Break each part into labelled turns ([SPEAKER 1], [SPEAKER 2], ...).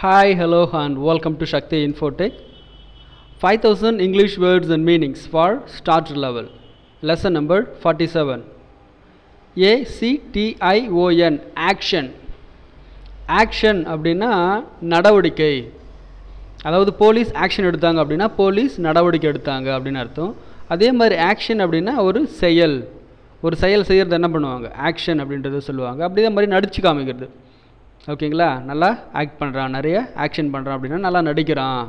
[SPEAKER 1] Hi, hello, and welcome to Shakti Infotech. 5000 English words and meanings for starter level. Lesson number 47. A C T I O N action. Action அப்படின்னா நடவடிக்கை அதாவது police action எடுத்தாங்க அப்படின்னா police நடவடிக்கை எடுத்தாங்க அப்படின்னு அர்த்தம் அதே மாதிரி ஆக்ஷன் அப்படின்னா ஒரு செயல் ஒரு செயல் செய்கிறது என்ன பண்ணுவாங்க ஆக்ஷன் அப்படின்றத சொல்லுவாங்க அப்படியே மாதிரி நடிச்சு காமிக்கிறது ஓகேங்களா? நல்லா ஆக்ட் பண்ணுறான் நிறைய ஆக்ஷன் பண்ணுறான் அப்படின்னா நல்லா நடிக்கிறான்.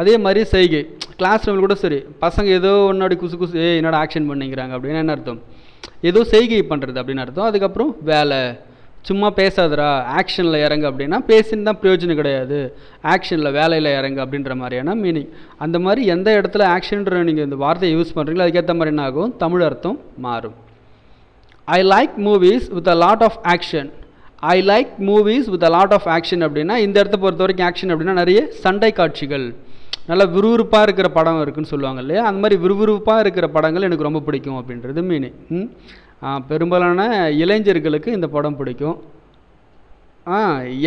[SPEAKER 1] அதே மாதிரி செய்கை. கிளாஸ் ரூமில் கூட சரி பசங்க ஏதோ ஒன்னோட குசு குசு ஏ என்னோட ஆக்ஷன் பண்ணிக்கிறாங்க அப்படின்னா என்ன அர்த்தம்? ஏதோ செய்கை பண்ணுறது அப்படின்னு அர்த்தம். அதுக்கப்புறம் வேலை. சும்மா பேசாதரா ஆக்ஷனில் இறங்கு அப்படின்னா பேசின்னு தான் பிரயோஜனம் கிடையாது. ஆக்ஷனில் வேலையில் இறங்கு அப்படின்ற மாதிரியான மீனிங் அந்த மாதிரி எந்த இடத்துல ஆக்ஷன்ற நீங்கள் இந்த வார்த்தையை யூஸ் பண்ணுறீங்களோ அதுக்கேற்ற மாதிரி என்ன ஆகும்? தமிழ் அர்த்தம் மாறும். I like movies with a lot of action I like movies with a lot of action அப்படின்னா இந்த இடத்த பொறுத்த வரைக்கும் ஆக்ஷன் அப்படின்னா நிறைய சண்டை காட்சிகள். நல்லா விறுவிறுப்பாக இருக்கிற படம் இருக்குன்னு சொல்லுவாங்க இல்லையா? அந்த மாதிரி விறுவிறுப்பாக இருக்கிற படங்கள் எனக்கு ரொம்ப பிடிக்கும் அப்படின்றது மீனிங் பெரும்பாலான இளைஞர்களுக்கு இந்த படம் பிடிக்கும். ஆ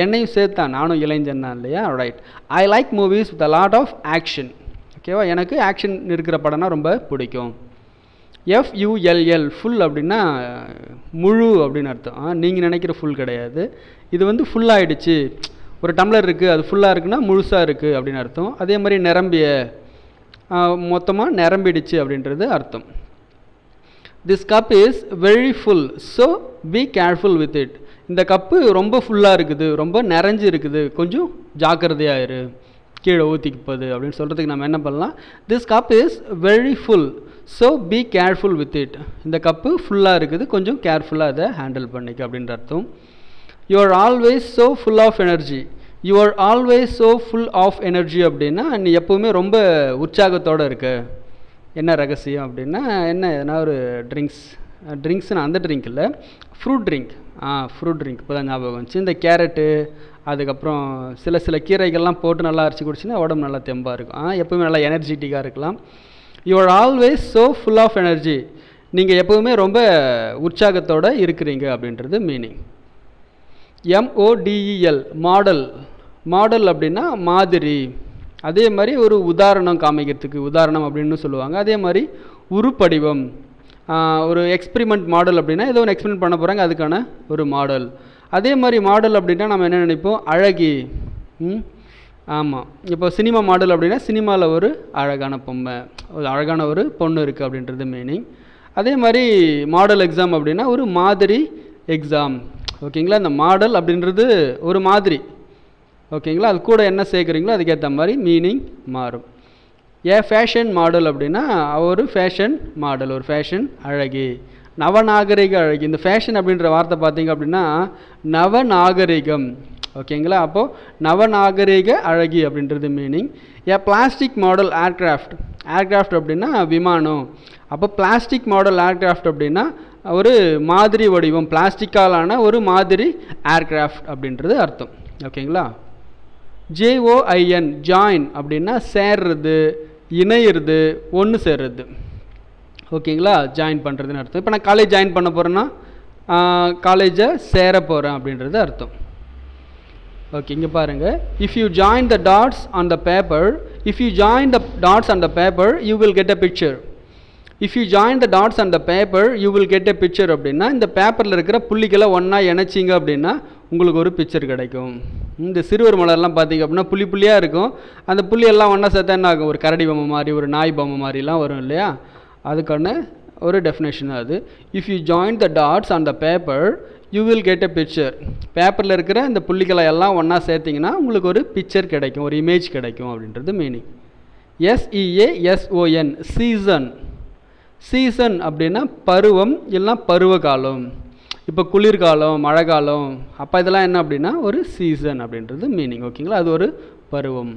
[SPEAKER 1] என்னையும் சேர்த்தான் நானும் இளைஞன் தான் இல்லையா? Right I like movies with a lot of action ஓகேவா எனக்கு ஆக்ஷன் இருக்கிற படம்னா ரொம்ப பிடிக்கும். எஃப்யூஎல்எல் ஃபுல் அப்படின்னா முழு அப்படின்னு அர்த்தம். நீங்கள் நினைக்கிற ஃபுல் கிடையாது. இது வந்து ஃபுல்லாகிடுச்சு ஒரு டம்ளர் இருக்குது அது ஃபுல்லாக இருக்குன்னா முழுசாக இருக்குது அப்படின்னு அர்த்தம். அதே மாதிரி நிரம்பிய மொத்தமாக நிரம்பிடுச்சு அப்படின்றது அர்த்தம். This cup is very full so be careful with it இந்த கப்பு ரொம்ப ஃபுல்லாக இருக்குது ரொம்ப நிறைஞ்சு இருக்குது. கொஞ்சம் ஜாக்கிரதையாக இரு. கீழே ஊற்றிக்கு அப்படின்னு சொல்கிறதுக்கு நம்ம என்ன பண்ணலாம்? This cup is very full so be careful with it இந்த கப்பு ஃபுல்லாக இருக்குது. கொஞ்சம் கேர்ஃபுல்லாக அதை ஹேண்டில் பண்ணிக்க அப்படின்ற அர்த்தம். You are always so full of energy you are always so full of energy அப்படின்னா நீ எப்போவுமே ரொம்ப உற்சாகத்தோடு இருக்க. என்ன ரகசியம் அப்படின்னா என்ன எதனா ஒரு ட்ரிங்க்ஸ் ட்ரிங்க்ஸ்னு அந்த ட்ரிங்க் இல்லை. ஃப்ரூட் ட்ரிங்க் ஆ ஃப்ரூட் ட்ரிங்க் இப்போ தான் ஞாபகம் வந்துச்சு. இந்த கேரட்டு அதுக்கப்புறம் சில சில கீரைகள்லாம் போட்டு நல்லா அரைச்சி குடிச்சின்னா உடம்பு நல்லா தெம்பாக இருக்கும். ஆ எப்போவுமே நல்லா எனர்ஜெட்டிக்காக இருக்கலாம். You are always so full of energy நீங்கள் எப்போவுமே ரொம்ப உற்சாகத்தோடு இருக்கிறீங்க அப்படின்றது மீனிங் எம்ஓடிஇஎல் மாடல் மாடல் அப்படின்னா மாதிரி. அதே மாதிரி ஒரு உதாரணம் காமிக்கிறதுக்கு உதாரணம் அப்படின்னு சொல்லுவாங்க. அதே மாதிரி உருப்படிவம் ஒரு எக்ஸ்பிரிமெண்ட் மாடல் அப்படின்னா ஏதோ ஒன்று எக்ஸ்பிரிமெண்ட் பண்ண போகிறாங்க அதுக்கான ஒரு மாடல் அதே மாதிரி மாடல் அப்படின்னா நம்ம என்ன நினைப்போம்? அழகி. ம்? ஆமாம் இப்போ சினிமா மாடல் அப்படின்னா சினிமாவில் ஒரு அழகான பொம்மை ஒரு அழகான ஒரு பொண்ணு இருக்குது அப்படின்றது மீனிங் அதே மாதிரி மாடல் எக்ஸாம் அப்படின்னா ஒரு மாதிரி எக்ஸாம் ஓகேங்களா? இந்த மாடல் அப்படின்றது ஒரு மாதிரி. ஓகேங்களா? அது கூட என்ன சேர்க்குறீங்களோ அதுக்கேற்ற மாதிரி மீனிங் மாறும். ஏ ஃபேஷன் மாடல் அப்படின்னா ஒரு ஃபேஷன் மாடல் ஒரு ஃபேஷன் அழகி. நவநாகரிக அழகி. இந்த ஃபேஷன் அப்படின்ற வார்த்தை பார்த்தீங்க அப்படின்னா நவநாகரிகம். ஓகேங்களா அப்போது நவநாகரிக அழகி அப்படின்றது meaning a plastic model aircraft aircraft அப்படின்னா விமானம். அப்போ பிளாஸ்டிக் மாடல் ஏர்க்ராஃப்ட் அப்படின்னா ஒரு மாதிரி வடிவம் பிளாஸ்டிக்காலான ஒரு மாதிரி ஏர்க்ராஃப்ட் அப்படின்றது அர்த்தம். ஓகேங்களா ஜேஓஐஎன் ஜாயின் அப்படின்னா சேர்றது இணையிறது ஒன்று சேர்றது. ஓகேங்களா ஜாயின் பண்ணுறதுன்னு அர்த்தம். இப்போ நான் காலேஜ் ஜாயின் பண்ண போகிறேன்னா காலேஜை சேர போகிறேன் அப்படின்றது அர்த்தம். ஓகே இங்கே பாருங்கள் if you join the dots on the paper if you join the dots on the paper you will get a picture if you join the dots on the paper you will get a picture அப்படின்னா இந்த பேப்பரில் இருக்கிற புள்ளிகளை ஒன்றா இணைச்சிங்க அப்படின்னா உங்களுக்கு ஒரு picture கிடைக்கும். இந்த சிறுவர் மலர்லாம் பார்த்தீங்க அப்படின்னா புள்ளி புள்ளியாக இருக்கும். அந்த புள்ளியெல்லாம் ஒன்றா சேர்த்தா என்ன ஆகும்? ஒரு கரடி பொம்மை மாதிரி ஒரு நாய் பொம்மை மாதிரிலாம் வரும் இல்லையா? அதுக்கான ஒரு டெஃபினேஷன் அது. If you join the dots on the paper you will get a picture பேப்பரில் இருக்கிற இந்த புள்ளிகளை எல்லாம் ஒன்றா சேர்த்திங்கன்னா உங்களுக்கு ஒரு பிக்சர் கிடைக்கும் ஒரு இமேஜ் கிடைக்கும் அப்படின்றது meaning S E A S O N season season அப்படின்னா பருவம் இல்லைனா பருவகாலம். இப்போ குளிர்காலம் மழை காலம் அப்போ இதெல்லாம் என்ன அப்படின்னா ஒரு சீசன் அப்படின்றது மீனிங் ஓகேங்களா அது ஒரு பருவம்.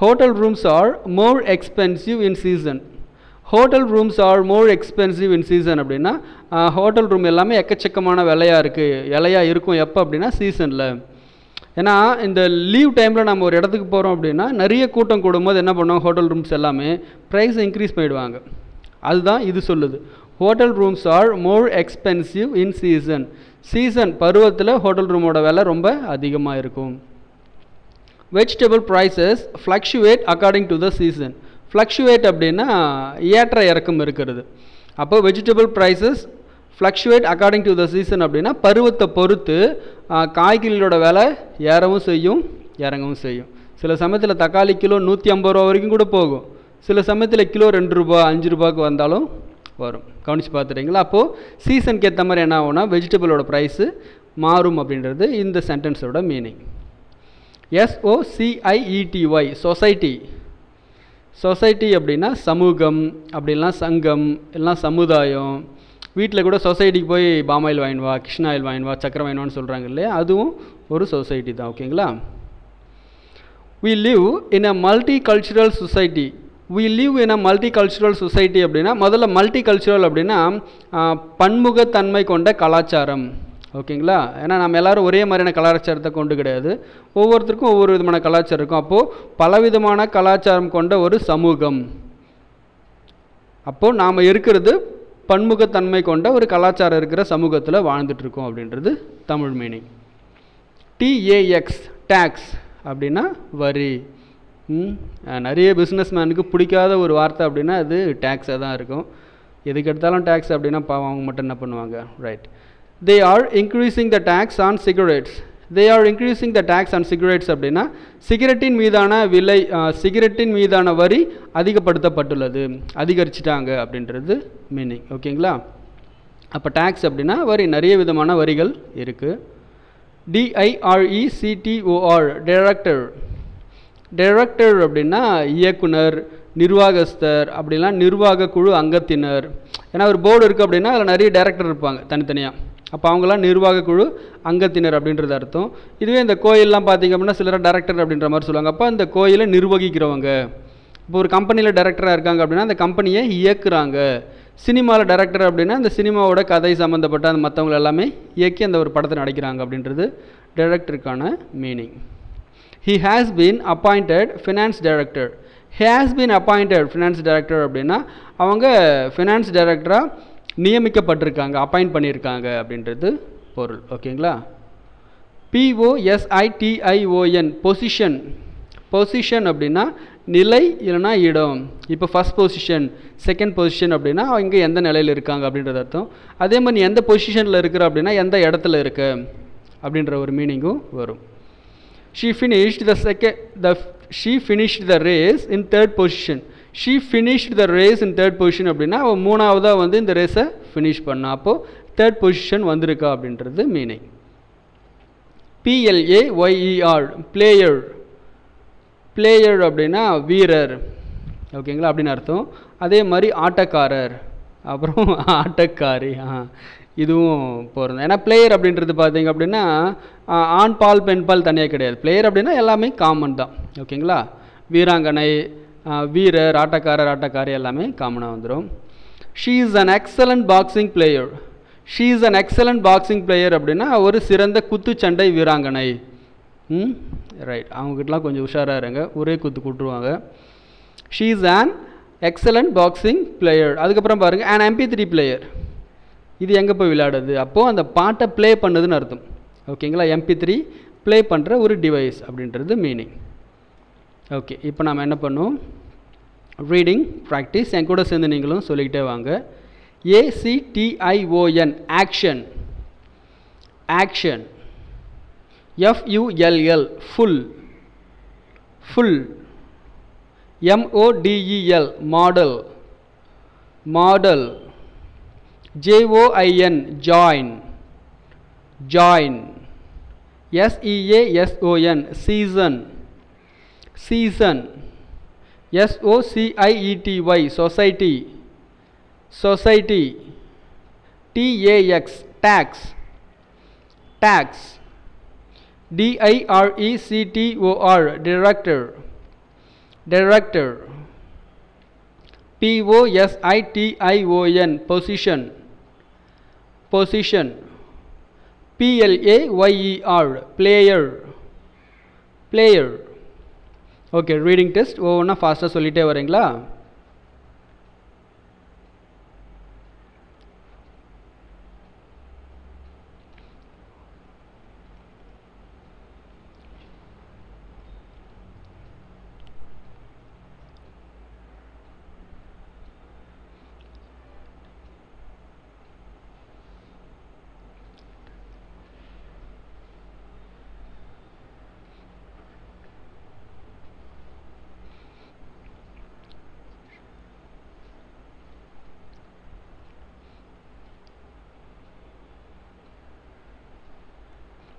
[SPEAKER 1] Hotel rooms are more expensive in season hotel rooms are more expensive in season அப்படின்னா ஹோட்டல் ரூம் எல்லாமே எக்கச்சக்கமான விலையாக இருக்குது விலையாக இருக்கும் எப்போ அப்படின்னா சீசனில் ஏன்னா இந்த லீவ் டைமில் நம்ம ஒரு இடத்துக்கு போகிறோம் அப்படின்னா நிறைய கூட்டம் கூடும்போது என்ன பண்ணுவோம் ஹோட்டல் ரூம்ஸ் எல்லாமே ப்ரைஸ் இன்க்ரீஸ் பண்ணிவிடுவாங்க அதுதான் இது சொல்லுது. Hotel rooms are more expensive in season season பருவத்தில் ஹோட்டல் ரூமோட விலை ரொம்ப அதிகமாக இருக்கும். Vegetable prices fluctuate according to the season fluctuate அப்படின்னா ஏற்ற இறக்கம் இருக்கிறது. அப்போ vegetable prices fluctuate according to the season அப்படின்னா பருவத்தை பொறுத்து காய்கறிகளோட விலை ஏறவும் செய்யும் இறங்கவும் செய்யும். சில சமயத்தில் தக்காளி கிலோ நூற்றி ஐம்பது ரூபா வரைக்கும் கூட போகும். சில சமயத்தில் கிலோ ரெண்டு ரூபா அஞ்சு ரூபாய்க்கு வந்தாலும் வரும். கவனித்து பார்த்துட்டீங்களா? அப்போது சீசனுக்கு ஏற்ற மாதிரி என்ன ஆகும்னா வெஜிடபிளோட ப்ரைஸு மாறும் அப்படின்றது இந்த சென்டென்ஸோட மீனிங் எஸ்ஓசிஐஇடிஒய் சொசைட்டி சொசைட்டி அப்படின்னா சமூகம் அப்படிலாம் சங்கம் எல்லாம் சமுதாயம். வீட்டில் கூட சொசைட்டிக்கு போய் பாமாயில் வாங்கின்னு வா கிருஷ்ண ஆயில் வாங்கின்னு வா சக்கரை வாங்கின்னு சொல்கிறாங்க இல்லையா? அதுவும் ஒரு சொசைட்டி தான் ஓகேங்களா? We live in a multicultural society we live in a multicultural society அப்படின்னா முதல்ல மல்டி கல்ச்சுரல் அப்படின்னா பன்முகத்தன்மை கொண்ட கலாச்சாரம். ஓகேங்களா? ஏன்னா நம்ம எல்லாரும் ஒரே மாதிரியான கலாச்சாரத்தை கொண்டு கிடையாது. ஒவ்வொருத்தருக்கும் ஒவ்வொரு விதமான கலாச்சாரம் இருக்கும். அப்போது பலவிதமான கலாச்சாரம் கொண்ட ஒரு சமூகம். அப்போது நாம் இருக்கிறது பன்முகத்தன்மை கொண்ட ஒரு கலாச்சாரம் இருக்கிற சமூகத்தில் வாழ்ந்துட்டுருக்கோம் அப்படின்றது தமிழ் மீனிங் டிஏஎக்ஸ் டேக்ஸ் அப்படின்னா வரி. நிறைய பிஸ்னஸ்மேனுக்கு பிடிக்காத ஒரு வார்த்தை அப்படின்னா அது டேக்ஸாக தான் இருக்கும். எதுக்கு எடுத்தாலும் டேக்ஸ் அப்படின்னா பாவம் அவங்க மட்டும் என்ன பண்ணுவாங்க? Right they are increasing the tax on cigarettes they are increasing the tax on cigarettes அப்படின்னா சிகரெட்டின் மீதான விலை சிகரெட்டின் மீதான வரி அதிகப்படுத்தப்பட்டுள்ளது. அதிகரிச்சிட்டாங்க அப்படின்றது மீனிங் ஓகேங்களா? அப்போ டேக்ஸ் அப்படின்னா வரி நிறைய விதமான வரிகள் இருக்குது டிஐஆர்இசிடிஓஆர் டைரக்டர் டைரக்டர் அப்படின்னா இயக்குனர் நிர்வாகஸ்தர் அப்படிலாம் நிர்வாக குழு அங்கத்தினர். ஏன்னா ஒரு போர்டு இருக்குது அப்படின்னா அதில் நிறைய டைரக்டர் இருப்பாங்க தனித்தனியாக அப்போ அவங்களாம் நிர்வாக குழு அங்கத்தினர் அப்படின்றது அர்த்தம். இதுவே இந்த கோயிலெலாம் பார்த்தீங்க அப்படின்னா சிலர் டேரக்டர் அப்படின்ற மாதிரி சொல்லுவாங்க. அப்போ அந்த கோயிலை நிர்வகிக்கிறவங்க. இப்போ ஒரு கம்பெனியில் டேரக்டராக இருக்காங்க அப்படின்னா அந்த கம்பெனியை இயக்குறாங்க. சினிமாவில் டேரக்டர் அப்படின்னா அந்த சினிமாவோட கதை சம்மந்தப்பட்ட அந்த மற்றவங்க எல்லாமே இயக்கி அந்த ஒரு படத்தை நடிக்கிறாங்க அப்படின்றது டைரக்டருக்கான meaning he has been appointed finance director has been appointed finance director அப்படின்னா அவங்க ஃபினான்ஸ் டைரக்டராக நியமிக்கப்பட்டிருக்காங்க அப்பாயிண்ட் பண்ணியிருக்காங்க அப்படின்றது பொருள் ஓகேங்களா? பிஓஎஸ்ஐடிஐஓஎன் பொசிஷன் பொசிஷன் அப்படின்னா நிலை இல்லைனா இடம். இப்போ ஃபஸ்ட் பொசிஷன் செகண்ட் பொசிஷன் அப்படின்னா அவங்க எந்த நிலையில் இருக்காங்க அப்படின்றது அர்த்தம். அதே மாதிரி எந்த பொசிஷனில் இருக்கிற அப்படின்னா எந்த இடத்துல இருக்கு அப்படின்ற ஒரு மீனிங்கும் வரும். She finished the second the she finished the race in third position she finished the race in third position அப்படின்னா அவள் மூணாவதாக வந்து இந்த ரேஸை ஃபினிஷ் பண்ணா. அப்போது தேர்ட் பொசிஷன் வந்திருக்கா அப்படின்றது meaning P L A Y E R player player அப்படின்னா வீரர். ஓகேங்களா அப்படின்னு அர்த்தம். அதே மாதிரி ஆட்டக்காரர். அப்புறம் ஆட்டக்காரி. ஆ இதுவும் போகிறது ஏன்னா பிளேயர் அப்படின்றது பார்த்தீங்க அப்படின்னா ஆண் பால் பெண் பால் தனியாக கிடையாது. பிளேயர் அப்படின்னா எல்லாமே காமன் தான். ஓகேங்களா வீராங்கனை வீரர் ஆட்டக்காரர் ஆட்டக்காரி எல்லாமே காமனாக வந்துடும் she is an excellent boxing player she is an excellent boxing player அப்படின்னா ஒரு சிறந்த குத்துச்சண்டை வீராங்கனை. ம் ரைட் அவங்ககிட்டலாம் கொஞ்சம் உஷாராக இருங்க. ஒரே குத்து கூட்டுருவாங்க. She is an excellent boxing player அதுக்கப்புறம் பாருங்கள் அண்ட் எம்பி த்ரீ பிளேயர் இது எங்கே போய் விளையாடுது? அப்போது அந்த பாட்டை ப்ளே பண்ணுதுன்னு அர்த்தம். ஓகேங்களா எம்பி த்ரீ ப்ளே பண்ணுற ஒரு டிவைஸ் அப்படின்றது மீனிங் ஓகே இப்போ நாம் என்ன பண்ணுவோம்? ரீடிங் ப்ராக்டிஸ் என் கூட சேர்ந்து நீங்களும் சொல்லிக்கிட்டே வாங்க. A C T I O N action action F U L L full full M O D E L model model J O I N join join S E A S O N season season S O C I E T Y society. Society. T A X tax. Tax. D I R E C T O R director. Director. P O S I T I O N position. Position. P L A Y E R player. Player. Okay reading test ஒவ்வொன்றா ஃபாஸ்ட்டாக சொல்லிகிட்டே வரீங்களா?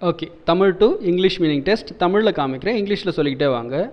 [SPEAKER 1] Okay Tamil to English meaning test தமிழில் காமிக்கிறேன். இங்கிலீஷில் சொல்லிக்கிட்டே வாங்க.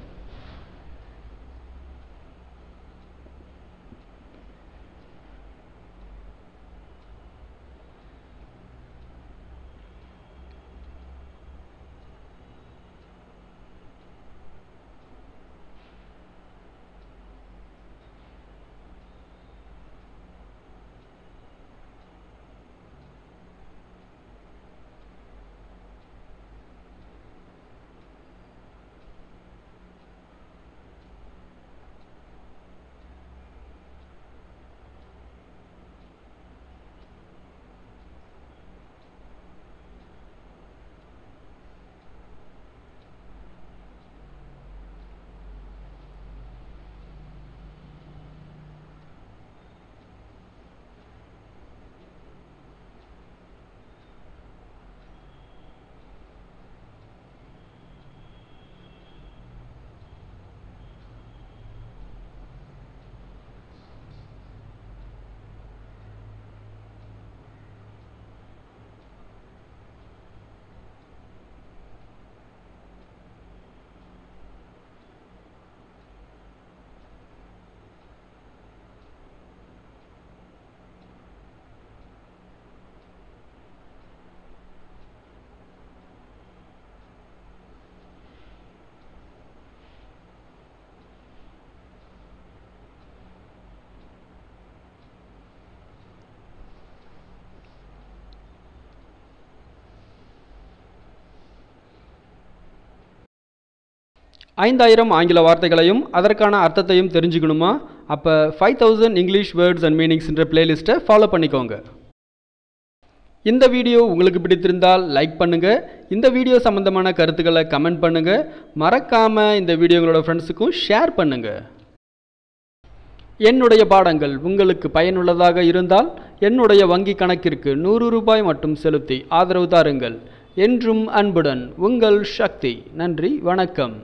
[SPEAKER 1] ஐந்தாயிரம் ஆங்கில வார்த்தைகளையும் அதற்கான அர்த்தத்தையும் தெரிஞ்சுக்கணுமா? அப்போ five thousand English words and மீனிங்ஸ்ன்ற பிளேலிஸ்ட்டை ஃபாலோ பண்ணிக்கோங்க. இந்த வீடியோ உங்களுக்கு பிடித்திருந்தால் லைக் பண்ணுங்கள் இந்த வீடியோ சம்மந்தமான கருத்துக்களை கமெண்ட் பண்ணுங்கள் மறக்காமல் இந்த வீடியோ உங்களோட ஃப்ரெண்ட்ஸுக்கும் ஷேர் பண்ணுங்கள் என்னுடைய பாடங்கள் உங்களுக்கு பயனுள்ளதாக இருந்தால் என்னுடைய வங்கி கணக்கிற்கு நூறு ரூபாய் மட்டும் செலுத்தி ஆதரவு தாருங்கள். என்றும் அன்புடன் உங்கள் சக்தி. நன்றி வணக்கம்.